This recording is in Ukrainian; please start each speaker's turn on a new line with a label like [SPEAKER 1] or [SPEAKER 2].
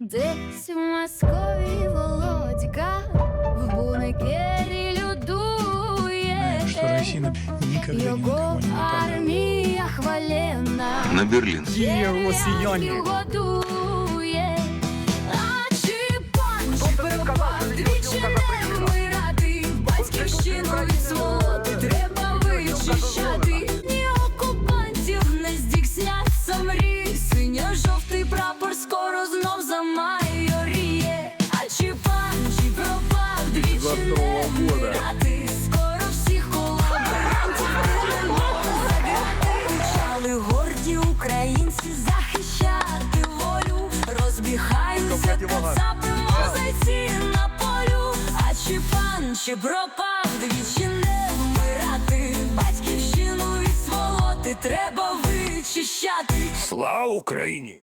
[SPEAKER 1] Десь в Москві Володька в бункері людує.
[SPEAKER 2] что Россия на- никогда ни
[SPEAKER 1] Його
[SPEAKER 2] не
[SPEAKER 1] армія хвалена.
[SPEAKER 3] на Берлін.
[SPEAKER 4] Є росіяни.
[SPEAKER 1] 2022 года. Горді українці захищати волю, розбігаються кацапи, мозайці на полю, а чи пан, чи пропав, двічі не вмирати, батьківщину і сволоти треба вичищати.
[SPEAKER 4] Слава Україні!